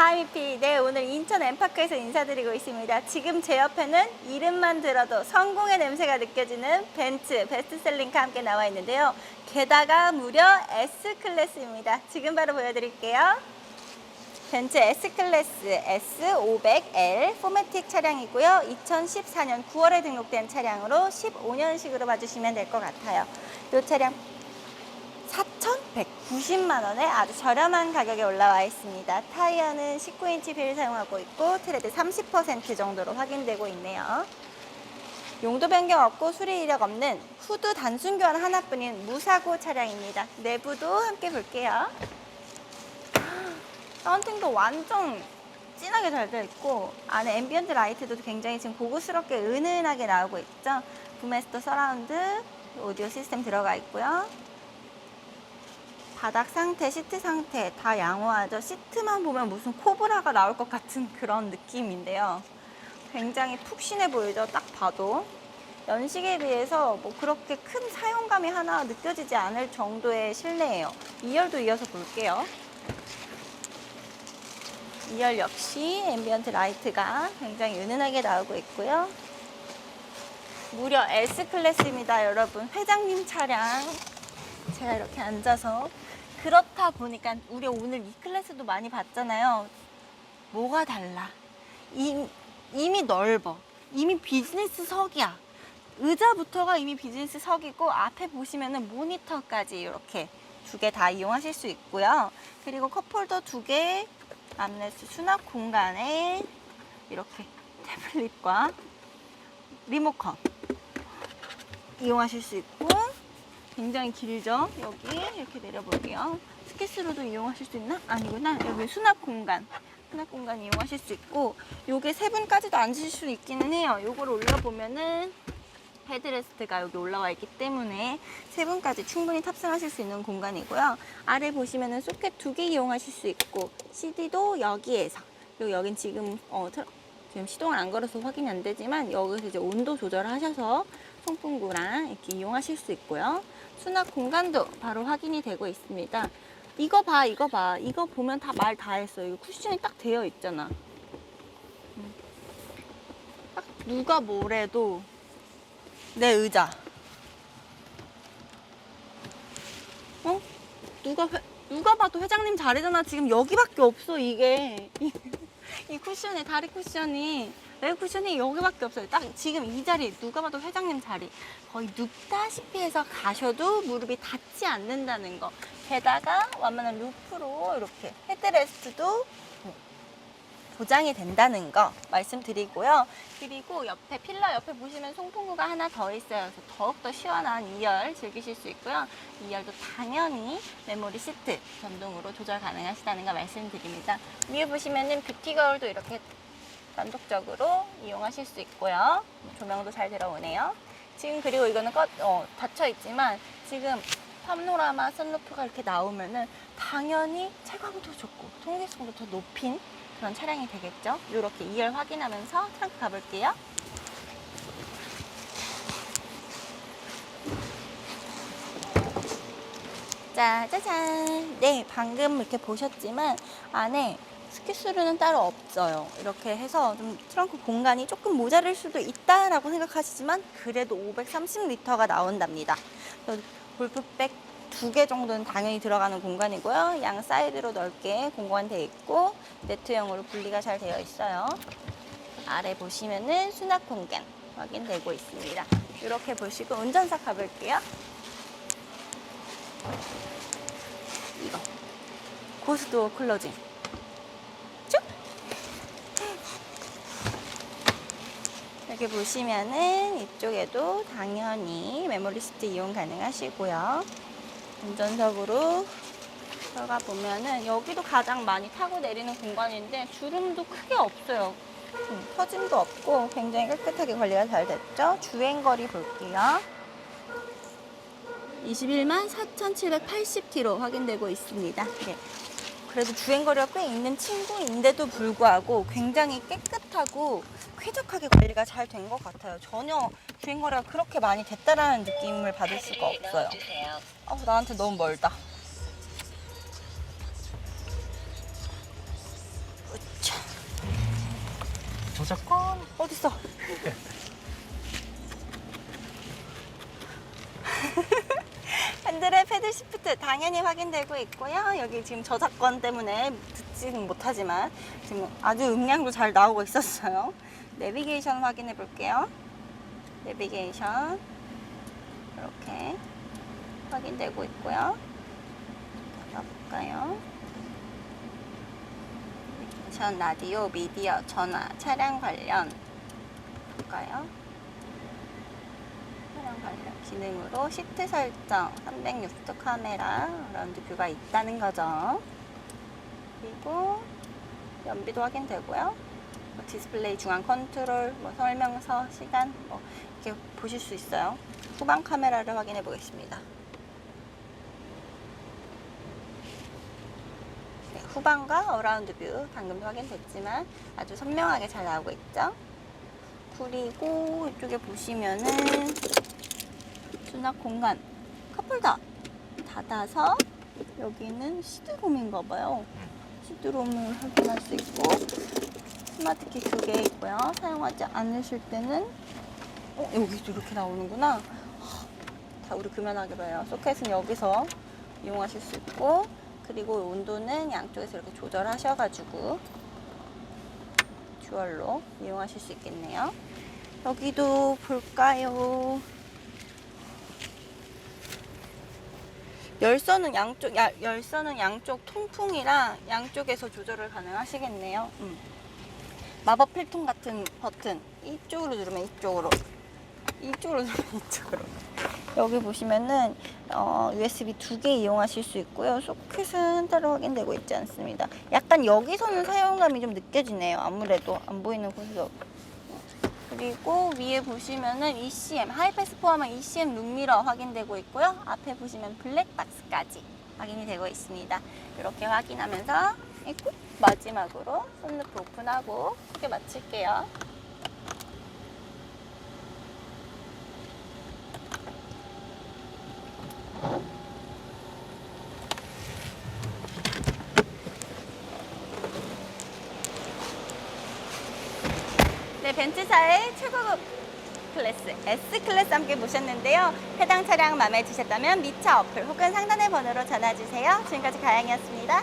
하이피, 네, 오늘 인천 엠파크에서 인사드리고 있습니다. 지금 제 옆에는 이름만 들어도 성공의 냄새가 느껴지는 벤츠 베스트셀링카 함께 나와 있는데요. 게다가 무려 S클래스입니다. 지금 바로 보여드릴게요. 벤츠 S클래스 S500L 포매틱 차량이고요. 2014년 9월에 등록된 차량으로 15년식으로 봐주시면 될 것 같아요. 이 차량 4,190만 원에 아주 저렴한 가격에 올라와 있습니다. 타이어는 19인치 휠 사용하고 있고 트레드 30% 정도로 확인되고 있네요. 용도 변경 없고 수리 이력 없는 후드 단순 교환 하나뿐인 무사고 차량입니다. 내부도 함께 볼게요. 썬팅도 완전 진하게 잘 되어 있고 안에 앰비언트 라이트도 굉장히 지금 고급스럽게 은은하게 나오고 있죠. 부메스터 서라운드 오디오 시스템 들어가 있고요. 바닥 상태, 시트 상태 다 양호하죠. 시트만 보면 무슨 코브라가 나올 것 같은 그런 느낌인데요. 굉장히 푹신해 보이죠. 딱 봐도. 연식에 비해서 뭐 그렇게 큰 사용감이 하나 느껴지지 않을 정도의 실내예요. 2열도 이어서 볼게요. 2열 역시 앰비언트 라이트가 굉장히 은은하게 나오고 있고요. 무려 S클래스입니다, 여러분. 회장님 차량. 제가 이렇게 앉아서 그렇다 보니까 우리 오늘 이 클래스도 많이 봤잖아요. 뭐가 달라? 이, 이미 넓어. 이미 비즈니스석이야. 의자부터가 이미 비즈니스석이고 앞에 보시면은 모니터까지 이렇게 두 개 다 이용하실 수 있고요. 그리고 컵홀더 두 개, 암레스 수납 공간에 이렇게 태블릿과 리모컨 이용하실 수 있고 굉장히 길죠? 여기 이렇게 내려볼게요. 스케스로도 이용하실 수 있나? 아니구나. 여기 수납 공간. 수납 공간 이용하실 수 있고 요게 세 분까지도 앉으실 수 있기는 해요. 요걸 올려보면은 헤드레스트가 여기 올라와 있기 때문에 세 분까지 충분히 탑승하실 수 있는 공간이고요. 아래 보시면은 소켓 두 개 이용하실 수 있고 CD도 여기에서 그리고 여긴 지금 어, 트- 지금 시동을 안 걸어서 확인이 안 되지만 여기서 이제 온도 조절하셔서 송풍구랑 이렇게 이용하실 수 있고요. 수납 공간도 바로 확인이 되고 있습니다. 이거 봐, 이거 봐. 이거 보면 다 말 다 했어요. 이거 쿠션이 딱 되어 있잖아. 음. 딱 누가 뭐래도 내 의자. 어? 누가 회, 누가 봐도 회장님 자리잖아. 지금 여기밖에 없어 이게. 이, 이 쿠션에 다리 쿠션이 레그 쿠션이 여기밖에 없어요. 딱 지금 이 자리 누가 봐도 회장님 자리 거의 눕다시피 해서 가셔도 무릎이 닿지 않는다는 거. 게다가 완만한 루프로 이렇게 헤드레스트도 보장이 된다는 거 말씀드리고요. 그리고 옆에 필러 옆에 보시면 송풍구가 하나 더 있어요. 그래서 더욱더 시원한 2열 즐기실 수 있고요. 2열도 당연히 메모리 시트 전동으로 조절 가능하시다는 거 말씀드립니다. 위에 보시면은 뷰티 거울도 이렇게 단독적으로 이용하실 수 있고요. 조명도 잘 들어오네요. 지금 그리고 이거는 꺼, 어, 닫혀 있지만 지금 파노라마 선루프가 이렇게 나오면은 당연히 채광도 좋고 통기성도 더 높인 그런 차량이 되겠죠. 이렇게 2열 확인하면서 트렁크 가볼게요. 짜자잔. 네, 방금 이렇게 보셨지만 안에 스키스루는 따로 없어요. 이렇게 해서 좀 트렁크 공간이 조금 모자랄 수도 있다라고 생각하시지만 그래도 530리터가 나온답니다. 골프백 두 개 정도는 당연히 들어가는 공간이고요. 양 사이드로 넓게 공간되어 있고 네트형으로 분리가 잘 되어 있어요. 아래 보시면은 수납 공간 확인되고 있습니다. 이렇게 보시고 운전사 가볼게요. 이거 고스도어 클로징 여기 보시면은 이쪽에도 당연히 메모리 시트 이용 가능하시고요. 운전석으로 들어가 보면은 여기도 가장 많이 타고 내리는 공간인데 주름도 크게 없어요. 음, 터짐도 없고 굉장히 깨끗하게 관리가 잘 됐죠. 주행거리 볼게요. 21만 4,780km 확인되고 있습니다. 네. 그래도 주행거리가 꽤 있는 친구인데도 불구하고 굉장히 깨끗하고 쾌적하게 관리가 잘 된 것 같아요. 전혀 주행거리가 그렇게 많이 됐다라는 느낌을 받을 수가 네, 없어요. 어, 나한테 너무 멀다. 저작권 어, 어딨어? 핸들의 패들 시프트 당연히 확인되고 있고요. 여기 지금 저작권 때문에 듣지는 못하지만 지금 아주 음량도 잘 나오고 있었어요. 내비게이션 확인해 볼게요. 내비게이션 이렇게 확인되고 있고요. 가볼까요? 내비게이션, 라디오, 미디어, 전화, 차량 관련 볼까요? 기능으로 시트 설정, 360도 카메라, 라운드 뷰가 있다는 거죠. 그리고 연비도 확인되고요. 뭐 디스플레이 중앙 컨트롤, 뭐 설명서, 시간, 뭐 이렇게 보실 수 있어요. 후방 카메라를 확인해 보겠습니다. 네, 후방과 어라운드 뷰 방금도 확인됐지만 아주 선명하게 잘 나오고 있죠. 그리고 이쪽에 보시면은 수납 공간 컵홀더 닫아서 여기는 시드롬인가 봐요. 시드롬을 확인할 수 있고 스마트키 두 개 있고요. 사용하지 않으실 때는 어, 여기도 이렇게 나오는구나. 하, 다 우리 금연하기로 해요. 소켓은 여기서 이용하실 수 있고 그리고 온도는 양쪽에서 이렇게 조절하셔가지고 듀얼로 이용하실 수 있겠네요. 여기도 볼까요? 열선은 양쪽 야, 열선은 양쪽 통풍이랑 양쪽에서 조절을 가능하시겠네요. 음. 마법 필통 같은 버튼 이쪽으로 누르면 이쪽으로 이쪽으로 누르면 이쪽으로 여기 보시면은 어, USB 두 개 이용하실 수 있고요. 소켓은 따로 확인되고 있지 않습니다. 약간 여기서는 사용감이 좀 느껴지네요. 아무래도 안 보이는 곳에서 그리고 위에 보시면은 ECM 하이패스 포함한 ECM 룸미러 확인되고 있고요. 앞에 보시면 블랙박스까지 확인이 되고 있습니다. 이렇게 확인하면서 있고 마지막으로 썬루프 오픈하고 크게 마칠게요. 네, 벤츠사의 최고급 클래스 S 클래스 함께 보셨는데요. 해당 차량 마음에 드셨다면 미차 어플 혹은 상단의 번호로 전화 주세요. 지금까지 가양이었습니다.